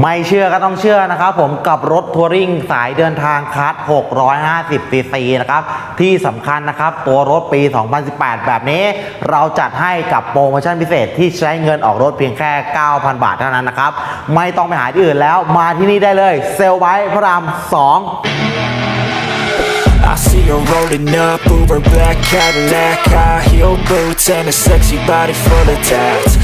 ไม่เชื่อก็ต้องเชื่อนะครับผมกับรถทัวริงสายเดินทางคัส650ซีซีนะครับ ที่สำคัญนะครับ ตัวรถปี 2018 แบบนี้ เราจัดให้กับโปรโมชั่นพิเศษที่ใช้เงินออกรถเพียงแค่ 9,000 บาทเท่านั้นนะครับ ไม่ต้องไปหาที่อื่นแล้วมาที่นี่ได้เลยเซลไบพระราม 2 I see her rolling up, Uber black Cadillac High heel boots and a sexy body full of tats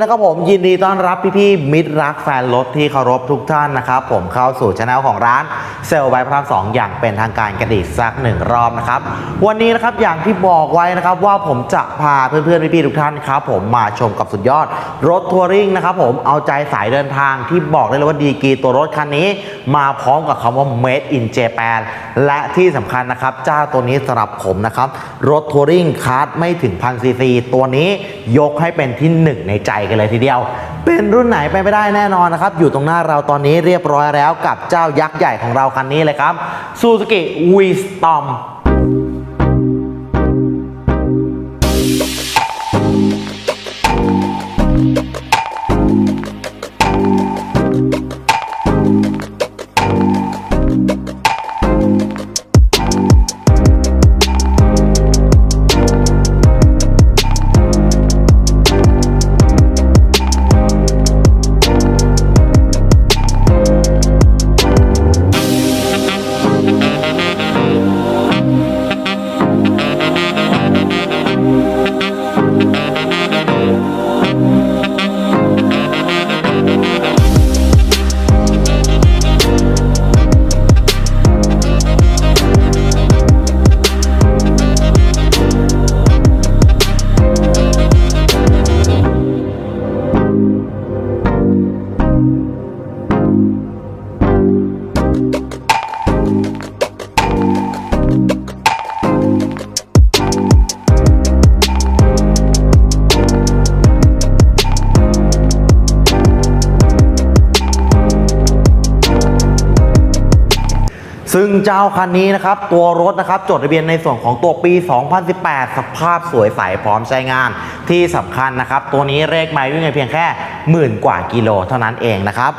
นะครับผมยินดีต้อนรับพี่ๆมิตรรักแฟนรถที่เคารพทุกท่านนะครับผมเข้าสู่ช anel ของร้านเซลล์ไบพระรามสองอย่างเป็นทางการกันอีกสักหนึ่งรอบนะครับวันนี้นะครับอย่างที่บอกไว้นะครับว่าผมจะพาเพื่อนๆพี่ๆทุกท่านครับผมมาชมกับสุดยอดรถทัวริงนะครับผมเอาใจสายเดินทางที่บอกได้เลยว่าดีกรีตัวรถคันนี้ มาพร้อมกับคำว่า made in Japan และที่สำคัญนะครับเจ้าตัวนี้สำหรับผมนะครับรถทัวริงคาร์ดไม่ถึงพันซีซีตัวนี้ยกให้เป็นที่หนึ่งในใจกันเลยทีเดียว เป็นรุ่นไหนไปไม่ได้แน่นอนนะครับ อยู่ตรงหน้าเราตอนนี้เรียบร้อยแล้วกับเจ้ายักษ์ใหญ่ของเราคันนี้เลยครับ Suzuki Wisdom เจ้าคันนี้นะครับ ตัวรถนะครับ จดทะเบียนในส่วนของตัวปี 2018 สภาพสวยใสพร้อมใช้งาน ที่สำคัญนะครับ ตัวนี้เลขไมล์วิ่งเพียงแค่หมื่นกว่ากิโลเท่านั้นเองนะครับ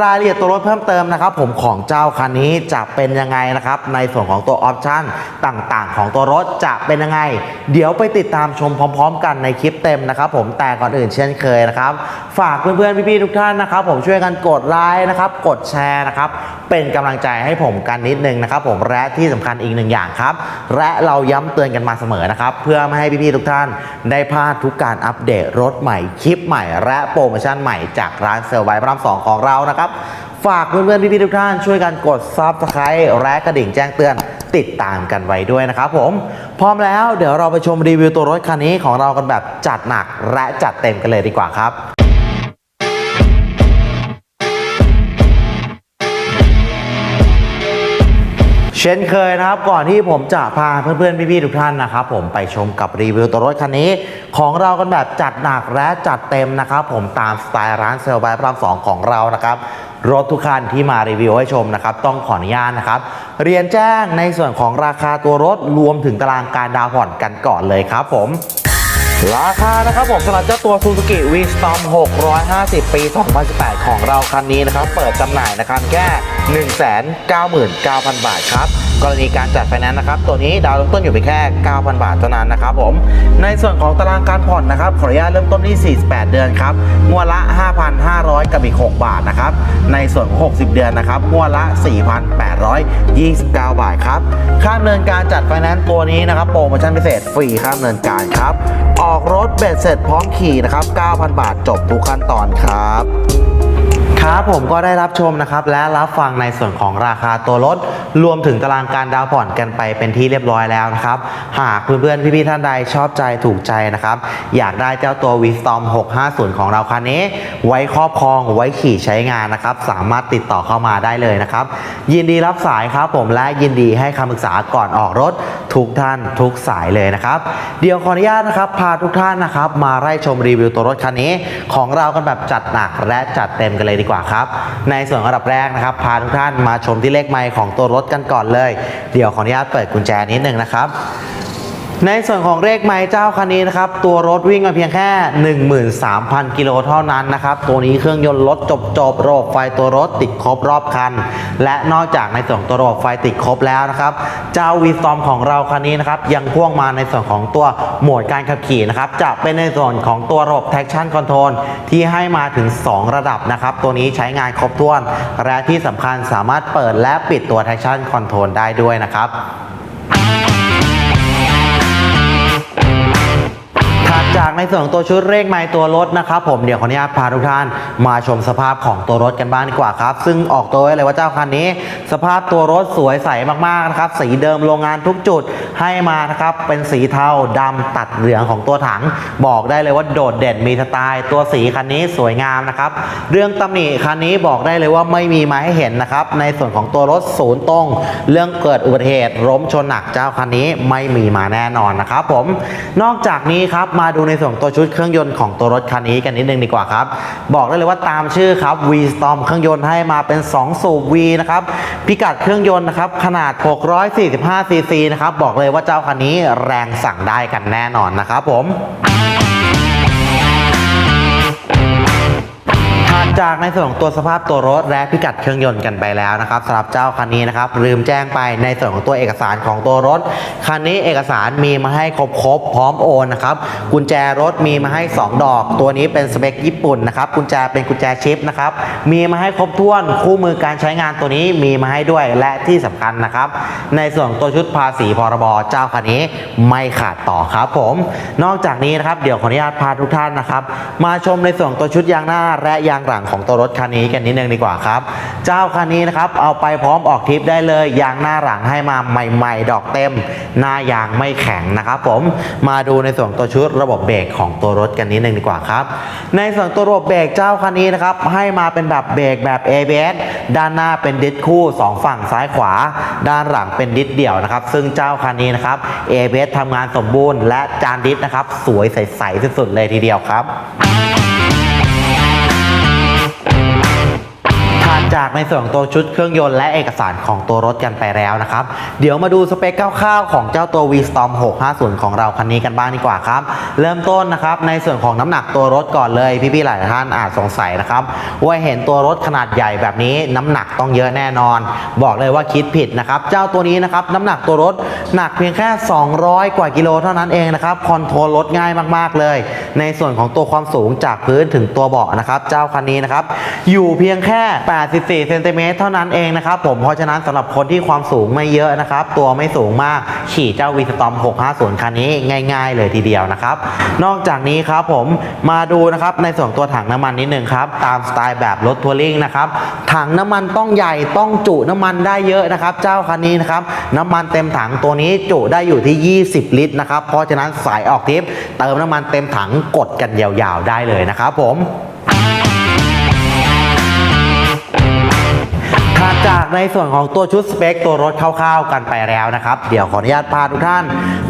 รายละเอียดตัวรถเพิ่มเติมนะครับ ผมของเจ้าคันนี้จะเป็นยังไงนะครับ ในส่วนของตัวออปชั่นต่างๆ ของตัวรถจะเป็นยังไง เดี๋ยวไปติดตามชมพร้อม ๆ กันในคลิปเต็มนะครับ ผมแต่ก่อนอื่นเช่นเคยนะครับ ฝากเพื่อนๆพี่ๆทุกท่านนะครับ ผมช่วยกันกดไลค์นะครับ กดแชร์นะครับ เป็นกำลังใจให้ผมกันนิดนึงนะครับผมและที่สำคัญอีกหนึ่งอย่างครับ และเราย้ำเตือนกันมาเสมอนะครับ เพื่อไม่ให้พี่ๆทุกท่านได้พลาดทุกการอัปเดตรถใหม่คลิปใหม่ และโปรโมชั่นใหม่จากร้านเซลล์ไบพระรามสองของเรานะครับฝากเพื่อนๆพี่ๆทุกท่านช่วยกันกด Subscribe และกระดิ่งแจ้งเตือนติดตามกันไว้ด้วยนะครับผม พร้อมแล้วเดี๋ยวเราไปชมรีวิวตัวรถคันนี้ของเรากันแบบจัดหนักและจัดเต็มกันเลยดีกว่าครับ เช่นเคยนะครับก่อนที่ผมจะพาเพื่อนๆพี่ๆทุกท่านนะครับผมไปชมกับรีวิวตัวรถคันนี้ ของเรากันแบบจัดหนักและจัดเต็มนะครับผมตามสไตล์ร้านเซลล์บายพระรามสองของเรานะครับรถทุกคันที่มารีวิวให้ชมนะครับต้องขออนุญาตนะครับ เรียนแจ้งในส่วนของราคาตัวรถรวมถึงตารางการดาวน์ผ่อนกันก่อนเลยครับผม ราคานะครับผมสำหรับเจ้าตัว Suzuki w i s t o m 650 ปี 2018 ของเราคันนี้นะครับ เปิดจำหน่ายนะครับแค่ 199,000 บาทครับ กรณีการจัดไฟแนนซ์นะครับ ตัวนี้ดาวเริ่มต้นอยู่เพียงแค่ 9,000 บาทเท่านั้นนะครับผม ในส่วนของตารางการผ่อนนะครับ ขออนุญาตเริ่มต้นที่ 48 เดือนครับ งวดละ 5,500 กับอีก 6 บาทนะครับ ในส่วนของ 60 เดือนนะครับ งวดละ 4,829 บาทครับ ค่าดำเนินการจัดไฟแนนซ์ตัวนี้นะครับ โปรโมชั่นพิเศษฟรีค่าดำเนินการครับ ออกรถเบ็ดเสร็จพร้อมขี่นะครับ 9,000 บาทจบทุกขั้นตอนครับ ครับผมก็ได้รับชมนะครับและรับฟังในส่วนของราคาตัวรถรวมถึงตารางการดาวน์ผ่อนกันไปเป็นที่เรียบร้อยแล้วนะครับหากเพื่อนๆพี่ๆท่านใดชอบใจถูกใจนะครับอยากได้เจ้าตัว Wisdom 650 ของเราคันนี้ ไว้ครอบครองไว้ขี่ใช้งานนะครับสามารถติดต่อเข้ามาได้เลยนะครับยินดีรับสายครับผมและยินดีให้คำปรึกษาก่อนออกรถทุกท่านทุกสายเลยนะครับเดี๋ยวขออนุญาตนะครับพาทุกท่านนะครับมาไล่ชมรีวิวตัวรถคันนี้ ของเรากันแบบจัดหนักและจัดเต็มกันเลยดีกว่าครับ ในส่วนอันดับแรกนะครับ พาทุกท่านมาชมที่เลขไมล์ของตัวรถกันก่อนเลย เดี๋ยวขออนุญาตเปิดกุญแจนิดนึงนะครับ ในส่วนของเลขไมล์เจ้าคันนี้นะครับ ตัวรถวิ่งมาเพียงแค่ 13,000 กิโลเท่านั้นนะครับ ตัวนี้เครื่องยนต์รถจบจบระบบไฟตัวรถติดครบรอบคัน และนอกจากในส่วนตัวระบบไฟติดครบแล้วนะครับ เจ้าวีซอมของเราคันนี้นะครับ ยังพ่วงมาในส่วนของตัวโหมดการขับขี่นะครับ จะเป็นในส่วนของตัวระบบ traction control ที่ให้มาถึง 2 ระดับนะครับ ตัวนี้ใช้งานครบถ้วน และที่สำคัญสามารถเปิดและปิดตัว traction control ได้ด้วยนะครับ จากในส่วนของตัวชุดเลขไมล์ตัวรถนะครับผมเดี๋ยวขออนุญาตพาทุกท่านมาชมสภาพของตัวรถกันบ้างดีกว่าครับ ซึ่งออกตัวไว้เลยว่าเจ้าคันนี้ สภาพตัวรถสวยใสมากๆนะครับสีเดิมโรงงานทุกจุดให้มานะครับเป็นสีเทาดำตัดเหลืองของตัวถัง บอกได้เลยว่าโดดเด่นมีสไตล์ ตัวสีคันนี้สวยงามนะครับเรื่องตำหนิคันนี้บอกได้เลยว่าไม่มีมาให้เห็นนะครับในส่วนของตัวรถศูนย์ตรง เรื่องเกิดอุบัติเหตุล้มชนหนักเจ้าคันนี้ไม่มีมาแน่นอนนะครับผมนอกจากนี้ครับมาดูในส่วนตัวชุดเครื่องยนต์ของตัวรถคันนี้กันนิดนึงดีกว่าครับ บอกได้เลยว่าตามชื่อครับ V Storm เครื่องยนต์ให้มาเป็น 2 สูบ V นะครับ พิกัดเครื่องยนต์นะครับ ขนาด 645 ซีซีนะครับ บอกเลยว่าเจ้าคันนี้แรงสั่งได้กันแน่นอนนะครับผม จากในส่วนของตัวสภาพตัวรถและพิกัดเครื่องยนต์กันไปแล้วนะครับสำหรับเจ้าคันนี้นะครับลืมแจ้งไปในส่วนของตัวเอกสารของตัวรถคันนี้เอกสารมีมาให้ครบๆพร้อมโอนนะครับกุญแจรถมีมาให้ 2 ดอก ตัวนี้เป็นสเปคญี่ปุ่นนะครับกุญแจเป็นกุญแจชิปนะครับมีมาให้ครบถ้วนคู่มือการใช้งานตัวนี้มีมาให้ด้วยและที่สำคัญนะครับในส่วนของตัวชุดภาษีพรบเจ้าคันนี้ไม่ขาดต่อครับผม นอกจากนี้นะครับเดี๋ยวขออนุญาตพาทุกท่านนะครับมาชมในส่วนของตัวชุดยางหน้าและยางหลังของตัวรถคันนี้กันนิดนึงดีกว่าครับ เจ้าคันนี้นะครับเอาไปพร้อมออกทริปได้เลยยางหน้าหลังให้มาใหม่ ๆ ดอกเต็ม หน้ายางไม่แข็งนะครับผมมาดูในส่วนตัวชุดระบบเบรกของตัวรถกันนิดนึงดีกว่าครับ ในส่วนตัวระบบเบรกเจ้าคันนี้นะครับให้มาเป็นแบบเบรกแบบ ABS ด้านหน้าเป็นดิสคู่สองฝั่งซ้ายขวา ด้านหลังเป็นดิสเดี่ยวนะครับ ซึ่งเจ้าคันนี้นะครับ ABS ทำงานสมบูรณ์และจานดิสนะครับ สวยใสๆสุดๆเลยทีเดียวครับ จากในส่วนของตัวชุดเครื่องยนต์และเอกสารของตัวรถกันไปแล้วนะครับ เดี๋ยวมาดูสเปคคร่าวๆของเจ้าตัว V-Storm 650 ของเราคันนี้กันบ้างดีกว่าครับ เริ่มต้นนะครับในส่วนของน้ำหนักตัวรถก่อนเลยพี่ๆหลายท่านอาจสงสัยนะครับว่าเห็นตัวรถขนาดใหญ่แบบนี้น้ำหนักต้องเยอะแน่นอน บอกเลยว่าคิดผิดนะครับเจ้าตัวนี้นะครับน้ำหนักตัวรถหนักเพียงแค่ 200 กว่ากิโลเท่านั้นเองนะครับคอนโทรลรถง่ายมากๆเลย ในส่วนของตัวความสูงจากพื้นถึงตัวเบาะนะครับเจ้าคันนี้นะครับอยู่เพียงแค่ 84เซนติเมตรเท่านั้นเองนะครับผมเพราะฉะนั้นสำหรับคนที่ความสูงไม่เยอะนะครับ ตัวไม่สูงมากขี่เจ้าวีสตอม650 คันนี้ง่าย ๆ เลยทีเดียวนะครับ นอกจากนี้ครับผมมาดูนะครับในส่วนตัวถังน้ำมันนิดนึงครับ ตามสไตล์แบบรถทัวริงนะครับถังน้ำมันต้องใหญ่ต้องจุน้ำมันได้เยอะนะครับ เจ้าคันนี้นะครับน้ำมันเต็มถังตัวนี้จุได้อยู่ที่ 20 ลิตรนะครับเพราะฉะนั้นสายออกทิปเติมน้ำมันเต็มถังกดกันยาวๆได้เลยนะครับผม จากในส่วนของตัวชุดสเปคตัวรถคร่าวๆกันไปแล้วนะครับ เดี๋ยวขออนุญาตพาทุกท่าน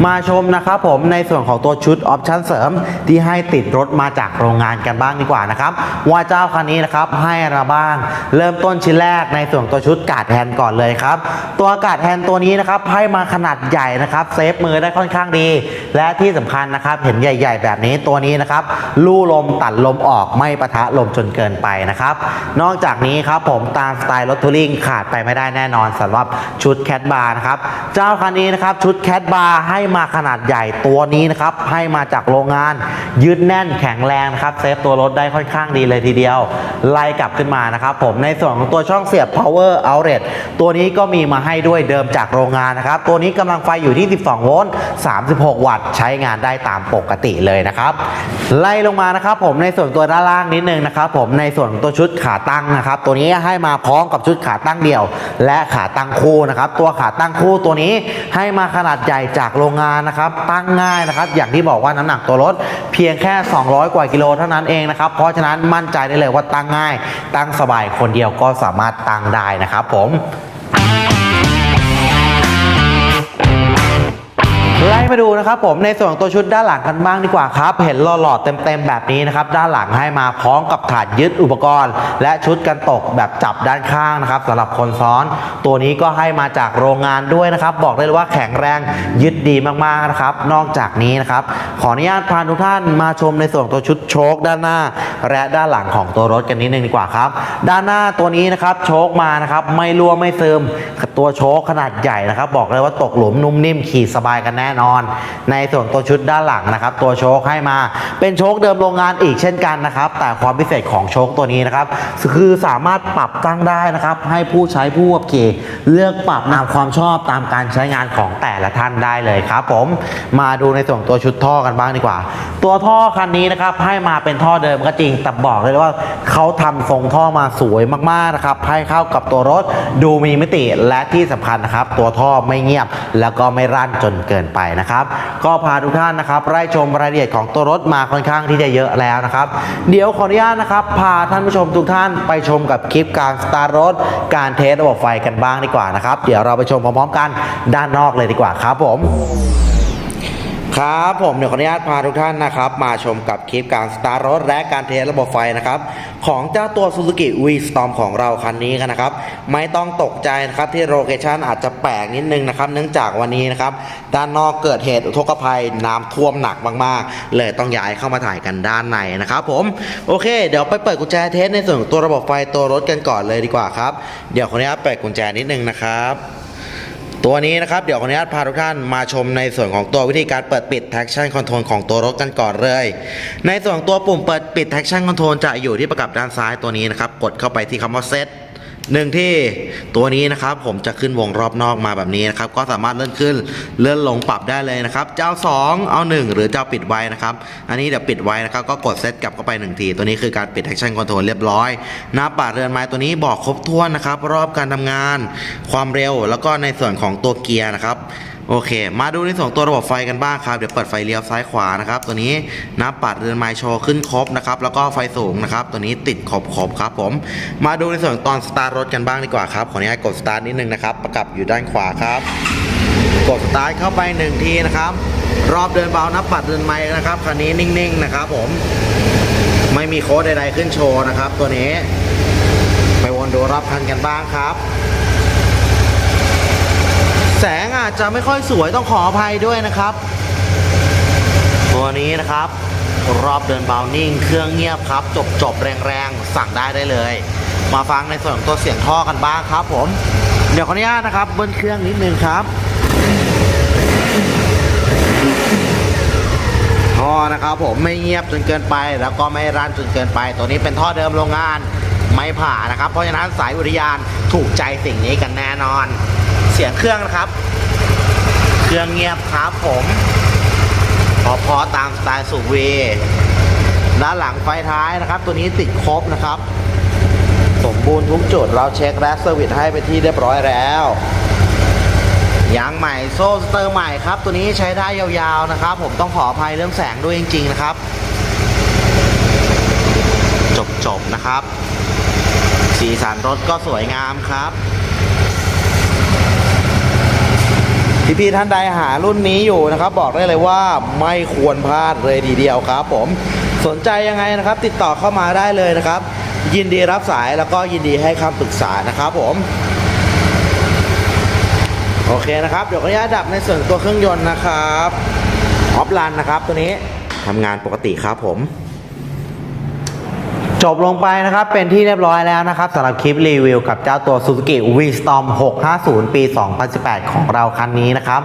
มาชมนะครับผมในส่วนของตัวชุดออปชั่นเสริม ที่ให้ติดรถมาจากโรงงานกันบ้างดีกว่านะครับว่าเจ้าคันนี้นะครับให้อะไรบ้าง เริ่มต้นชิ้นแรกในส่วนตัวชุดกาดแฮนก่อนเลยครับ ตัวกาดแฮนตัวนี้นะครับให้มาขนาดใหญ่นะครับเซฟมือได้ค่อนข้างดี และที่สำคัญนะครับเห็นใหญ่ ๆ แบบนี้ตัวนี้นะครับลู่ลมตัดลมออกไม่ปะทะลมจนเกินไปนะครับนอกจากนี้ครับผมตามสไตล์รถทัวริงค่ะขาดไปไม่ได้แน่นอนสำหรับชุดแคทบาร์นะครับเจ้าคันนี้นะครับชุดแคทบาร์ให้มาขนาดใหญ่ตัวนี้นะครับให้มาจากโรงงาน ยืดแน่นแข็งแรงนะครับเซฟตัวรถได้ค่อนข้างดีเลยทีเดียว ไล่กลับขึ้นมานะครับผมในส่วนของตัวช่องเสียบ power outlet ตัวนี้ก็มีมาให้ด้วยเดิมจากโรงงานนะครับตัวนี้กำลังไฟอยู่ที่ 12 โวลต์ 36 วัตต์ ใช้งานได้ตามปกติเลยนะครับ ไล่ลงมานะครับผมในส่วนตัวด้านล่างนิดนึงนะครับผมในส่วนของตัวชุดขาตั้งนะครับตัวนี้ให้มาพร้อมกับชุดขาตั้งเดี่ยว และขาตั้งคู่นะครับ ตัวขาตั้งคู่ตัวนี้ให้มาขนาดใหญ่จากโรงงานนะครับ ตั้งง่ายนะครับ อย่างที่บอกว่าน้ำหนักตัวรถเพียงแค่ 200 กว่ากิโลเท่านั้นเองนะครับ เพราะฉะนั้นมั่นใจได้เลยว่าตั้งง่าย ตั้งสบายคนเดียวก็สามารถตั้งได้นะครับผม ไล่มาดูนะครับผมในส่วนตัวชุดด้านหลังกันบ้างดีกว่าครับ เห็นหล่อๆเต็มๆแบบนี้นะครับด้านหลังให้มาพร้อมกับถาดยึดอุปกรณ์ และชุดกันตกแบบจับด้านข้างนะครับสำหรับคนซ้อน ตัวนี้ก็ให้มาจากโรงงานด้วยนะครับ บอกได้เลยว่าแข็งแรงยึดดีมากๆนะครับ นอกจากนี้นะครับขออนุญาตพาทุกท่านมาชมในส่วนตัวชุดโชคด้านหน้า และด้านหลังของตัวรถกันนิดนึงดีกว่าครับ ด้านหน้าตัวนี้นะครับโชคมานะครับไม่รั่วไม่ซึมตัวโชคขนาดใหญ่นะครับ บอกเลยว่าตกหลุมนุ่มนิ่มขี่สบายกันแน่นอน ในส่วนตัวชุดด้านหลังนะครับ ตัวโชคให้มาเป็นโชคเดิมโรงงานอีกเช่นกันนะครับ แต่ความพิเศษของโชคตัวนี้นะครับ คือสามารถปรับตั้งได้นะครับ ให้ผู้ใช้ผู้ขับขี่เลือกปรับตามความชอบตามการใช้งานของแต่ละท่านได้เลยครับ ผมมาดูในส่วนตัวชุดท่อกันบ้างดีกว่า ตัวท่อคันนี้นะครับให้มาเป็นท่อเดิมก็จริงแต่บอกเลยว่าเขาทำทรงท่อมาสวยมากๆนะครับให้เข้ากับตัวรถดูมีมิติและที่สำคัญนะครับ ตัวท่อไม่เงียบแล้วก็ไม่รั่นจนเกินไปนะครับ ก็พาทุกท่านนะครับไล่ชมรายละเอียดของตัวรถมาค่อนข้างที่จะเยอะแล้วนะครับ เดี๋ยวขออนุญาตนะครับ พาท่านผู้ชมทุกท่านไปชมกับคลิปการสตาร์ทรถ การเทสระบบไฟกันบ้างดีกว่านะครับ เดี๋ยวเราไปชมพร้อมๆกันด้านนอกเลยดีกว่าครับผม ครับผมเดี๋ยวขออนุญาตพาทุกท่านนะครับ มาชมกับคลิปการสตาร์ทรถและการเทสระบบไฟนะครับ ของเจ้าตัว Suzuki v s t o r m ของเราคันนี้กันนะครับ ไม่ต้องตกใจนะครับที่โลเคชันอาจจะแปลกนิดนึงนะครับ เนื่องจากวันนี้นะครับ ด้านนอกเกิดเหตุอุทกภัยน้ำท่วมหนักมากๆ เลยต้องย้ายเข้ามาถ่ายกันด้านในนะครับผมโอเค เดี๋ยวไปเปิดกุญแจเทสในส่วนของตัวระบบไฟตัวรถกันก่อนเลยดีกว่าครับเดี๋ยวขออนุญาตเปิดกุญแจนิดนึงนะครับ ตัวนี้นะครับเดี๋ยวขออนุญาตพาทุกท่านมาชมในส่วนของตัววิธีการเปิดปิด traction control ของตัวรถกันก่อนเลย ในส่วนตัวปุ่มเปิดปิด traction control จะอยู่ที่ประกับด้านซ้ายตัวนี้นะครับกดเข้าไปที่คำว่า set หนึ่งที่ตัวนี้นะครับผมจะขึ้นวงรอบนอกมาแบบนี้นะครับก็สามารถเลื่อนขึ้นเลื่อนลงปรับได้เลยนะครับเจ้า2 เอา 1 หรือเจ้าปิดไว้นะครับ อันนี้เดี๋ยวปิดไว้นะครับก็กดเซตกลับเข้าไปหนึ่งทีตัวนี้คือการปิดแอคชั่นคอนโทรลเรียบร้อยหน้าปัดเรือนไม้ตัวนี้บอกครบถ้วนนะครับ รอบการทำงาน ความเร็วแล้วก็ในส่วนของตัวเกียร์นะครับ โอเค มาดูในส่วนตัวระบบไฟกันบ้างครับ เดี๋ยวเปิดไฟเลี้ยวซ้ายขวานะครับ ตัวนี้น้ำปัดเรือนไม้โชว์ขึ้นครบนะครับ แล้วก็ไฟสูงนะครับ ตัวนี้ติดครบครบครับผม มาดูในส่วนตอนสตาร์ทรถกันบ้างดีกว่าครับ ขออนุญาตกดสตาร์ทนิดนึงนะครับ ประกับอยู่ด้านขวาครับ กดสตาร์ทเข้าไปหนึ่งทีนะครับ รอบเดินเบานับปัดเรือนไม้นะครับ คันนี้นิ่งๆนะครับ ผม ไม่มีโค้ดใดๆขึ้นโชว์นะครับ ตัวนี้ ไปวนดูรอบคันกันบ้างครับ แสง อาจจะไม่ค่อยสวยต้องขออภัยด้วยนะครับ ตัวนี้นะครับ รอบเดินเบานิ่ง เครื่องเงียบครับ จบจบแรงๆ สั่งได้ได้เลย มาฟังในส่วนของตัวเสียงท่อกันบ้างครับผม เดี๋ยวขออนุญาตนะครับเบิ้ลเครื่องนิดนึงครับท่อนะครับผมไม่เงียบจนเกินไป แล้วก็ไม่รั่นจนเกินไป ตัวนี้เป็นท่อเดิมโรงงานไม่ผ่านะครับ เพราะฉะนั้นสายอุทยานถูกใจสิ่งนี้กันแน่นอน เสียงเครื่องนะครับ เครื่องเงียบครับผมพอพอตามสไตล์สุวีด้านหลังไฟท้ายนะครับ ตัวนี้ติดครบนะครับ สมบูรณ์ทุกจุดเราเช็คและเซอร์วิสให้ไปที่เรียบร้อยแล้วยางใหม่โซ่สเตอร์ใหม่ครับ ตัวนี้ใช้ได้ยาวๆนะครับ ผมต้องขออภัยเรื่องแสงด้วยจริง ๆ นะครับ จบๆนะครับ สีสันรถก็สวยงามครับ พี่ๆท่านใดหารุ่นนี้อยู่นะครับ บอกได้เลยว่าไม่ควรพลาดเลยทีเดียวครับ ผมสนใจยังไงนะครับ ติดต่อเข้ามาได้เลยนะครับ ยินดีรับสายแล้วก็ยินดีให้คำปรึกษานะครับผมโอเคนะครับ เดี๋ยวขออนุญาตดับในส่วนตัวเครื่องยนต์นะครับ ออฟลันนะครับ ตัวนี้ทำงานปกติครับผม จบลงไปนะครับ เป็นที่เรียบร้อยแล้วนะครับสำหรับคลิปรีวิวกับเจ้าตัว Suzuki V-Storm 650 ปี 2018 ของเราคันนี้นะครับ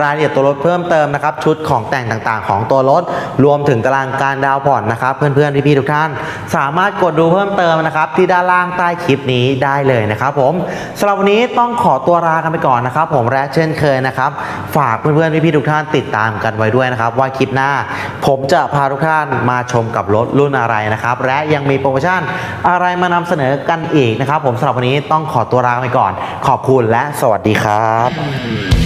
รายละเอียดตัวรถเพิ่มเติมนะครับ ชุดของแต่งต่างๆ ของตัวรถ รวมถึงตารางการดาวน์ผ่อนนะครับ เพื่อนๆ พี่ๆ ทุกท่าน สามารถกดดูเพิ่มเติมนะครับ ที่ด้านล่างใต้คลิปนี้ได้เลยนะครับผมสำหรับวันนี้ต้องขอตัวลากันไปก่อนนะครับ ผมและเช่นเคยนะครับ ฝากเพื่อนๆ พี่ๆ ทุกท่านติดตามกันไว้ด้วยนะครับ ว่าคลิปหน้า ผมจะพาทุกท่านมาชมกับรถรุ่นอะไรนะครับ และยังมีโปรโมชั่น อะไรมานำเสนอกันอีกนะครับ ผมสำหรับวันนี้ต้องขอตัวลาไปก่อน ขอบคุณและสวัสดีครับ